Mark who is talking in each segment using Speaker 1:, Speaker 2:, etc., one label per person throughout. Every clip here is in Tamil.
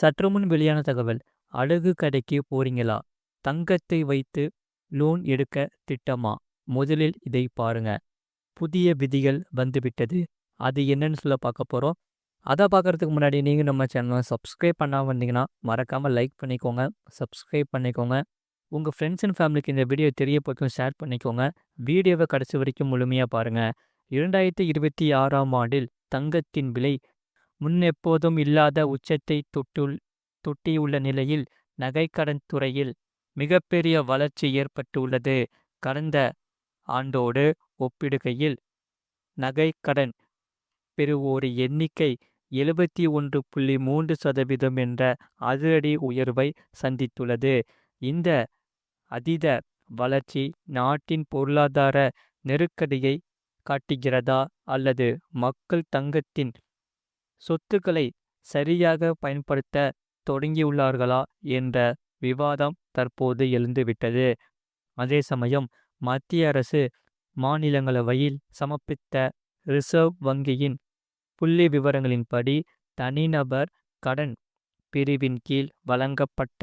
Speaker 1: சற்று முன் வெளியான தகவல் அழகு கடைக்கு போறீங்களா? தங்கத்தை வைத்து லோன் எடுக்க திட்டமா? முதலில் இதை பாருங்க. புதிய விதிகள் வந்துவிட்டது. அது என்னன்னு சொல்ல பார்க்க போகிறோம் அதை பார்க்குறதுக்கு முன்னாடி நீங்கள் நம்ம சேனலை சப்ஸ்கிரைப் பண்ணாமல் வந்தீங்கன்னா மறக்காமல் லைக் பண்ணிக்கோங்க சப்ஸ்கிரைப் பண்ணிக்கோங்க. உங்கள் ஃப்ரெண்ட்ஸ் அண்ட் ஃபேமிலிக்கு இந்த வீடியோ தெரியப்படுத்தும் ஷேர் பண்ணிக்கோங்க. வீடியோவை கடைசி வரைக்கும் முழுமையாக பாருங்கள் இரண்டாயிரத்தி இருபத்தி ஆறாம் ஆண்டில் தங்கத்தின் விலை முன்னெப்போதும் இல்லாத உச்சத்தை தொட்டுள் தொட்டியுள்ள நிலையில் நகைக்கடன் துறையில் மிகப்பெரிய வளர்ச்சி ஏற்பட்டுள்ளது. கடந்த ஆண்டோடு ஒப்பிடுகையில் நகைக்கடன் பெறுவோர் எண்ணிக்கை எழுபத்தி ஒன்று புள்ளி மூன்று சதவீதம் என்ற அதிரடி உயர்வை சந்தித்துள்ளது. இந்த அதீத வளர்ச்சி நாட்டின் பொருளாதார நெருக்கடியை காட்டுகிறதா அல்லது மக்கள் தங்கத்தின் சொத்துக்களை சரியாக பயன்படுத்த தொடங்கியுள்ளார்களா என்ற விவாதம் தற்போது எழுந்துவிட்டது. அதே சமயம் மத்திய அரசு மாநிலங்களவையில் சமர்ப்பித்த ரிசர்வ் வங்கியின் புள்ளி விவரங்களின்படி தனிநபர் கடன் பிரிவின் கீழ் வழங்கப்பட்ட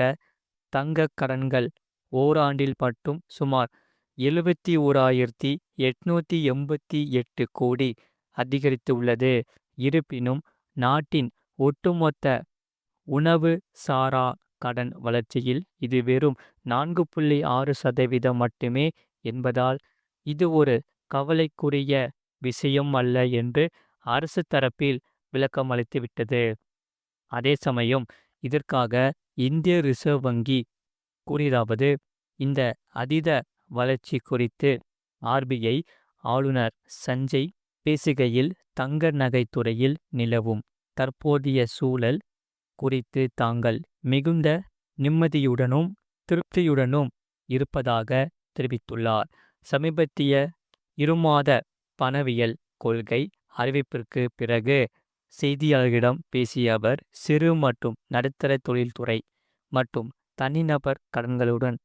Speaker 1: தங்க கடன்கள் ஓராண்டில் மட்டும் சுமார் எழுபத்தி ஓராயிரத்தி எட்நூற்றி எண்பத்தி எட்டு கோடி அதிகரித்துள்ளது. இருப்பினும் நாட்டின் ஒட்டுமொத்த உணவு சாரா கடன் வளர்ச்சியில் இது வெறும் நான்கு புள்ளி ஆறு சதவீதம் மட்டுமே என்பதால் இது ஒரு கவலைக்குரிய விஷயம் அல்ல என்று அரசு தரப்பில் விளக்கம் அளித்துவிட்டது அதே சமயம் இதற்காக இந்திய ரிசர்வ் வங்கி கூறியதாவது இந்த அதீத வளர்ச்சி குறித்து ஆர்பிஐ ஆளுநர் சஞ்சய் பேசுகையில் தங்க நகைத்துறையில் நிலவும். தற்போதைய சூழல் குறித்து தாங்கள் மிகுந்த நிம்மதியுடனும் திருப்தியுடனும் இருப்பதாக தெரிவித்துள்ளார். சமீபத்திய இருமாத பணவியல் கொள்கை அறிவிப்பிற்கு பிறகு செய்தியாளர்களிடம் பேசிய அவர் சிறு மற்றும் நடுத்தர தொழில்துறை மற்றும் தனிநபர் கடன்களுடன்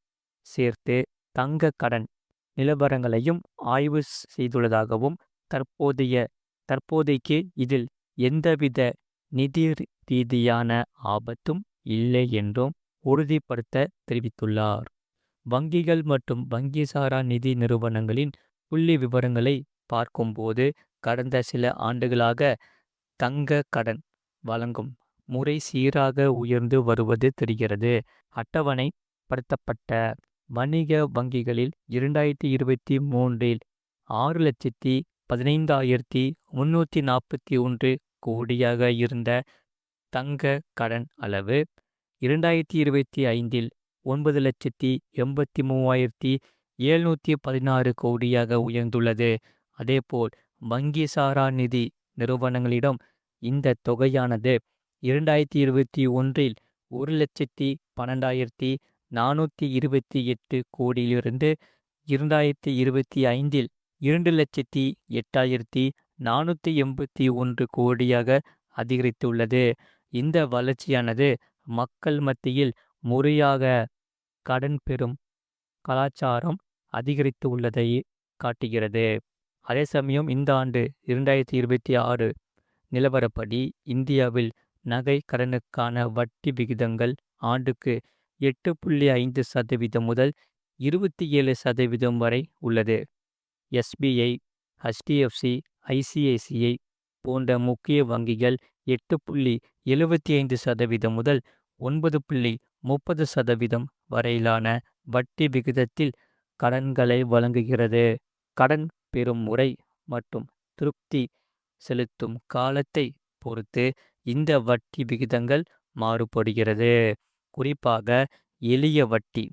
Speaker 1: சேர்த்து தங்க கடன் நிலவரங்களையும் ஆய்வு செய்துள்ளதாகவும் தற்போதைய தற்போதைக்கு இதில் எந்தவித நிதி ரீதியான ஆபத்தும் இல்லை என்றும் உறுதிப்படுத்த தெரிவித்துள்ளார். வங்கிகள் மற்றும் வங்கிசாரா நிதி நிறுவனங்களின் புள்ளி விவரங்களை பார்க்கும்போது கடந்த சில ஆண்டுகளாக தங்க கடன் வழங்கும் முறை சீராக உயர்ந்து வருவது தெரிகிறது. அட்டவணை படுத்தப்பட்ட வணிக வங்கிகளில் இரண்டாயிரத்தி இருபத்தி மூன்றில் ஆறு லட்சத்தி பதினைந்தாயிரத்தி முன்னூற்றி நாற்பத்தி ஒன்று கோடியாக இருந்த தங்க கடன் அளவு இரண்டாயிரத்தி இருபத்தி ஐந்தில் ஒன்பது லட்சத்தி எண்பத்தி மூவாயிரத்தி எழுநூற்றி பதினாறு கோடியாக உயர்ந்துள்ளது. அதேபோல் வங்கி சாரா நிதி நிறுவனங்களிடம் இந்த தொகையானது இரண்டாயிரத்தி இருபத்தி ஒன்றில் ஒரு லட்சத்தி பன்னெண்டாயிரத்தி நானூற்றி இருபத்தி எட்டு கோடியிலிருந்து இரண்டாயிரத்தி இருபத்தி ஐந்தில் இரண்டு லட்சத்தி எட்டாயிரத்தி நானூற்றி எண்பத்தி ஒன்று கோடியாக அதிகரித்துள்ளது. இந்த வளர்ச்சியானது மக்கள் மத்தியில் முறையாக கடன் பெறும் கலாச்சாரம் அதிகரித்து உள்ளதை காட்டுகிறது. அதே சமயம் இந்த ஆண்டு இரண்டாயிரத்தி இருபத்தி ஆறு நிலவரப்படி இந்தியாவில் நகை கடனுக்கான வட்டி விகிதங்கள் ஆண்டுக்கு எட்டு புள்ளி ஐந்து சதவீதம் முதல் இருபத்தி ஏழு சதவீதம் வரை உள்ளது. எஸ்பிஐ ஹெச்டிஎஃப்சி ஐசிஐசிஐ போன்ற முக்கிய வங்கிகள் எட்டு புள்ளி எழுபத்தி ஐந்து சதவீதம் முதல் ஒன்பது புள்ளி முப்பது சதவீதம் வரையிலான வட்டி விகிதத்தில் கடன்களை வழங்குகிறது. கடன் பெறும் முறை மற்றும் திருப்தி செலுத்தும் காலத்தை பொறுத்து இந்த வட்டி விகிதங்கள் மாறுபடுகிறது. குறிப்பாக எளிய வட்டி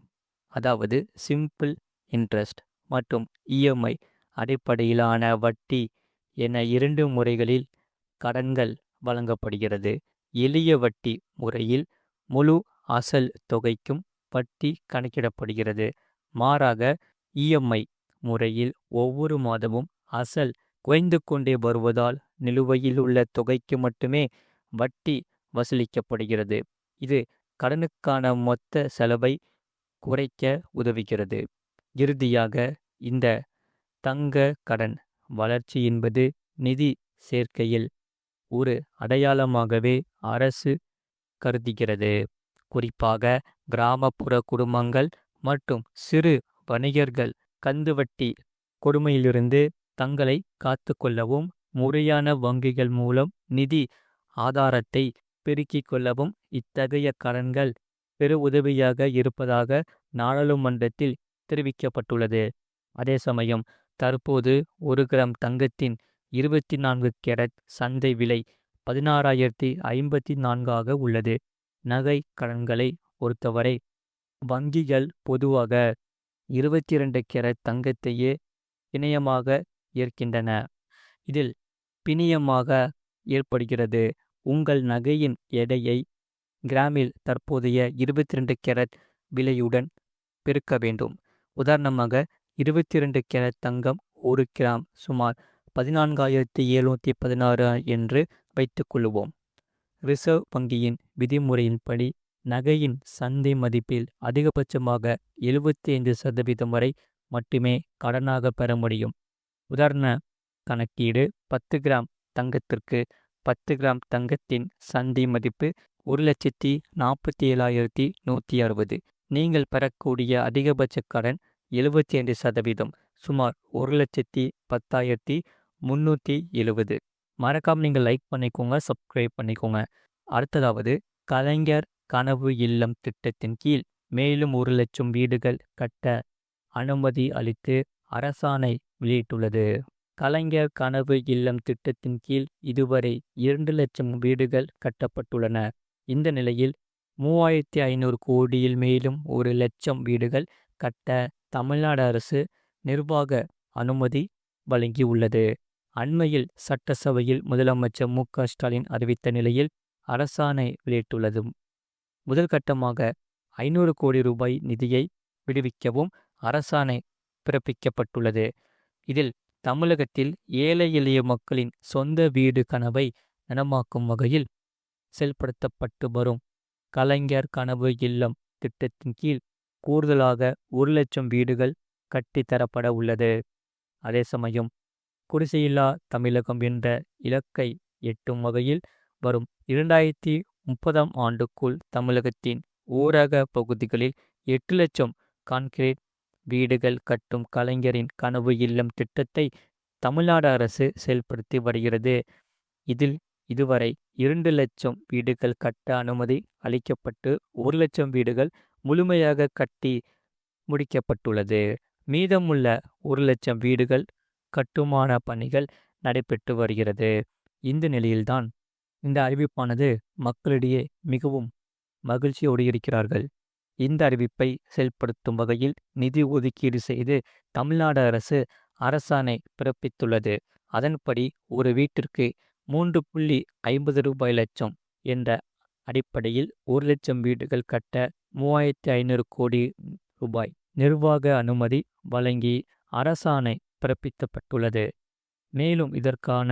Speaker 1: அதாவது சிம்பிள் இன்ட்ரெஸ்ட் மற்றும் இஎம்ஐ அடிப்படையிலான வட்டி என இரண்டு முறைகளில் கடன்கள் வழங்கப்படுகிறது. எளிய வட்டி முறையில் முழு அசல் தொகைக்கும் வட்டி கணக்கிடப்படுகிறது. மாறாக இஎம்ஐ முறையில் ஒவ்வொரு மாதமும் அசல் குறைந்து கொண்டே வருவதால் நிலுவையில் உள்ள தொகைக்கு மட்டுமே வட்டி வசூலிக்கப்படுகிறது. இது கடனுக்கான மொத்த செலவை குறைக்க உதவுகிறது. இறுதியாக இந்த தங்க கடன் வளர்ச்சி என்பது நிதி சேர்க்கையில் ஒரு அடையாளமாகவே அரசு கருதுகிறது. குறிப்பாக கிராமப்புற குடும்பங்கள் மற்றும் சிறு வணிகர்கள் கந்துவட்டி கொடுமையிலிருந்து தங்களை காத்துக்கொள்ளவும் முறையான வங்கிகள் மூலம் நிதி ஆதாரத்தை பெருக்கிக் கொள்ளவும் இத்தகைய கடன்கள் பெரு உதவியாக இருப்பதாக நாடாளுமன்றத்தில் தெரிவிக்கப்பட்டுள்ளது. அதே சமயம் தற்போது ஒரு கிராம் தங்கத்தின் இருபத்தி நான்கு கேரட் சந்தை விலை பதினாறாயிரத்தி ஐம்பத்தி நான்காக உள்ளது. நகை கடன்களை பொறுத்தவரை வங்கிகள் பொதுவாக இருபத்தி இரண்டு கேரட் தங்கத்தையே பிணையமாக ஏற்கின்றன. இதில் பிணியமாக ஏற்படுகிறது. உங்கள் நகையின் எடையை கிராமில் தற்போதைய இருபத்தி ரெண்டு கேரட் விலையுடன் பெருக்க வேண்டும். உதாரணமாக இருபத்தி ரெண்டு கேரட் தங்கம் ஒரு கிராம் சுமார் பதினான்காயிரத்தி எழுநூற்றி பதினாறு என்று வைத்துக்கொள்வோம் ரிசர்வ் வங்கியின் விதிமுறையின்படி நகையின் சந்தை மதிப்பில் அதிகபட்சமாக எழுபத்தி ஐந்து சதவீதம் வரை மட்டுமே கடனாக பெற முடியும். உதாரண கணக்கீடு பத்து கிராம் தங்கத்திற்கு பத்து கிராம் தங்கத்தின் சந்தை மதிப்பு ஒரு லட்சத்தி நாற்பத்தி ஏழாயிரத்தி நூற்றி அறுபது. நீங்கள் பெறக்கூடிய அதிகபட்ச கடன் எழுபத்தி ஐந்து சதவீதம் சுமார் ஒரு லட்சத்தி பத்தாயிரத்தி முந்நூற்றி எழுபது மறக்காமல் நீங்கள் லைக் பண்ணிக்கோங்க சப்ஸ்கிரைப் பண்ணிக்கோங்க. அடுத்ததாவது கலைஞர் கனவு இல்லம் திட்டத்தின் கீழ் மேலும் ஒரு லட்சம் வீடுகள் கட்ட அனுமதி அளித்து அரசாணை வெளியிட்டுள்ளது. கலைஞர் கனவு இல்லம் திட்டத்தின் கீழ் இதுவரை இரண்டு லட்சம் வீடுகள் கட்டப்பட்டுள்ளன. இந்த நிலையில் மூவாயிரத்தி ஐநூறு கோடியில் மேலும் ஒரு லட்சம் வீடுகள் கட்ட தமிழ்நாடு அரசு நிர்வாக அனுமதி வழங்கியுள்ளது. அண்மையில் சட்டசபையில் முதலமைச்சர் மு. க. ஸ்டாலின் அறிவித்த நிலையில் அரசாணை வெளியிட்டுள்ளது. முதல் கட்டமாக ஐநூறு கோடி ரூபாய் நிதியை விடுவிக்கவும் அரசாணை பிறப்பிக்கப்பட்டுள்ளது. இதில் தமிழகத்தில் ஏழை எளிய மக்களின் சொந்த வீடு கனவை நனமாக்கும் வகையில் செயல்படுத்தப்பட்டு வரும். கலைஞர் கனவு இல்லம் திட்டத்தின் கீழ் கூடுதலாக ஒரு லட்சம் வீடுகள் கட்டித்தரப்பட உள்ளது. அதே சமயம் குடிசையில்லா தமிழகம் என்ற இலக்கை எட்டும் வகையில் வரும் இரண்டாயிரத்தி முப்பதாம் ஆண்டுக்குள் தமிழகத்தின் ஊரக பகுதிகளில் எட்டு லட்சம் கான்கிரீட் வீடுகள் கட்டும் கலைஞரின் கனவு இல்லம் திட்டத்தை தமிழ்நாடு அரசு செயல்படுத்தி வருகிறது. இதில் இதுவரை இரண்டு லட்சம் வீடுகள் கட்ட அனுமதி அளிக்கப்பட்டு ஒரு லட்சம் வீடுகள் முழுமையாக கட்டி முடிக்கப்பட்டுள்ளது. மீதமுள்ள ஒரு லட்சம் வீடுகள் கட்டுமான பணிகள் நடைபெற்று வருகிறது. இந்த நிலையில்தான் இந்த அறிவிப்பானது மக்களிடையே மிகவும் மகிழ்ச்சியோடு இருக்கிறார்கள். இந்த அறிவிப்பை செயல்படுத்தும் வகையில் நிதி ஒதுக்கீடு செய்து தமிழ்நாடு அரசு அரசாணை பிறப்பித்துள்ளது. அதன்படி ஒரு வீட்டிற்கு மூன்று புள்ளி ஐம்பது ரூபாய் லட்சம் என்ற அடிப்படையில் ஒரு லட்சம் வீடுகள் கட்ட மூவாயிரத்தி ஐநூறு கோடி ரூபாய் நிர்வாக அனுமதி வழங்கி அரசாணை பிறப்பிக்கப்பட்டுள்ளது. மேலும் இதற்கான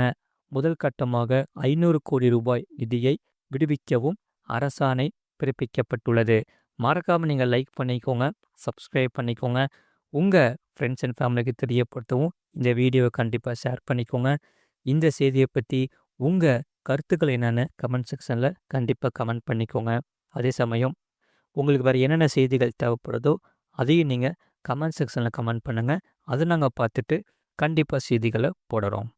Speaker 1: முதல் கட்டமாக ஐநூறு கோடி ரூபாய் நிதியை விடுவிக்கவும் அரசாணை பிறப்பிக்கப்பட்டுள்ளது. மறக்காமல் நீங்கள் லைக் பண்ணிக்கோங்க சப்ஸ்கிரைப் பண்ணிக்கோங்க. உங்கள் ஃப்ரெண்ட்ஸ் அண்ட் ஃபேமிலிக்கு தெரியப்படுத்தவும் இந்த வீடியோவை கண்டிப்பாக ஷேர் பண்ணிக்கோங்க. இந்த செய்தியை பற்றி உங்கள் கருத்துக்கள் என்னென்னு கமெண்ட் செக்ஷனில் கண்டிப்பாக கமெண்ட் பண்ணிக்கோங்க. அதே சமயம் உங்களுக்கு வேறு என்னென்ன செய்திகள் தேவைப்படுதோ அதையும் நீங்கள் கமெண்ட் செக்ஷனில் கமெண்ட் பண்ணுங்கள் அதை நாங்கள் பார்த்துட்டு கண்டிப்பாக செய்திகளை போடுறோம்.